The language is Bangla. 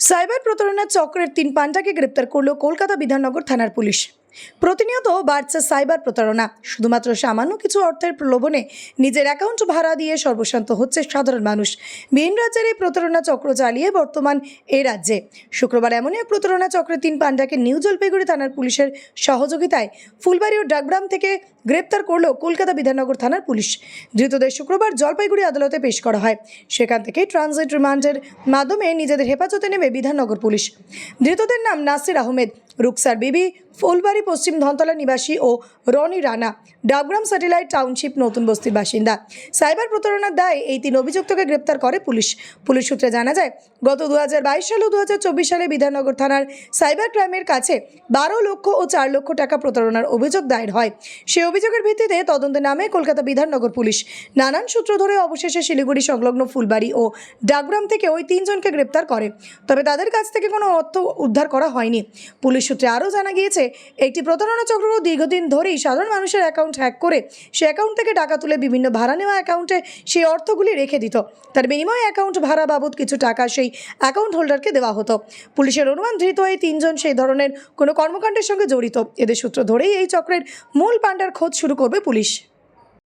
সাইবার প্রতারণা চক্রের তিন পান্ডাকে গ্রেপ্তার করল কলকাতা বিধাননগর থানার পুলিশ। প্রতিনিয়ত বাড়ছে সাইবার প্রতারণা। শুধুমাত্র সামান্য কিছু অর্থের প্রলোভনে নিজের অ্যাকাউন্ট ভাড়া দিয়ে সর্বশান্ত হচ্ছে সাধারণ মানুষ। ভিন রাজ্যের এই প্রতারণা চক্র চালিয়ে বর্তমান এ রাজ্যে। শুক্রবার এমনই এক প্রতারণা চক্রের তিন পান্ডাকে নিউ জলপাইগুড়ি থানার পুলিশের সহযোগিতায় ফুলবাড়ি ও ডাকগ্রাম থেকে গ্রেপ্তার করল কলকাতা বিধাননগর থানার পুলিশ। ধৃতদের শুক্রবার জলপাইগুড়ি আদালতে পেশ করা হয়। সেখান থেকে ট্রানজিট রিমান্ডের মাধ্যমে নিজেদের হেফাজতে নেবে বিধাননগর পুলিশ। ধৃতদের নাম নাসির আহমেদ। রুকসার বিবি, ফুলবাড়ি পশ্চিম ধনতলা নিবাসী ও রনি রানা, ডাবগ্রাম স্যাটেলাইট টাউনশিপ নতুন বস্তির বাসিন্দা। সাইবার প্রতারণার দায়ে এই তিন অভিযুক্তকে গ্রেপ্তার করে পুলিশ। পুলিশ সূত্রে জানা যায়, গত দু হাজার বাইশ সাল ও দু হাজার চব্বিশ সালে বিধাননগর থানার সাইবার ক্রাইমের কাছে বারো লক্ষ ও চার লক্ষ টাকা প্রতারণার অভিযোগ দায়ের হয়। সেই অভিযোগের ভিত্তিতে তদন্তে নামে কলকাতা বিধাননগর পুলিশ নানান সূত্র ধরে অবশেষে শিলিগুড়ি সংলগ্ন ফুলবাড়ি ও ডাকগ্রাম থেকে ওই তিনজনকে গ্রেপ্তার করে। তবে তাদের কাছ থেকে কোনো অর্থ উদ্ধার করা হয়নি। পুলিশ সূত্রে আরও জানা গিয়েছে, একটি প্রতারণা চক্র দীর্ঘদিন ধরেই সাধারণ মানুষের অ্যাকাউন্ট হ্যাক করে, সে অ্যাকাউন্ট থেকে টাকা তুলে বিভিন্ন ভাড়া নেওয়া অ্যাকাউন্টে সেই অর্থগুলি রেখে দিত। তার বিনিময়ে অ্যাকাউন্ট ভাড়া বাবদ কিছু টাকা সেই অ্যাকাউন্ট হোল্ডারকে দেওয়া হতো। পুলিশের অনুমান, ধৃত এই তিনজন সেই ধরনের কোনো কর্মকাণ্ডের সঙ্গে জড়িত। এদের সূত্র ধরেই এই চক্রের মূল পাণ্ডার খোঁজ শুরু করবে পুলিশ।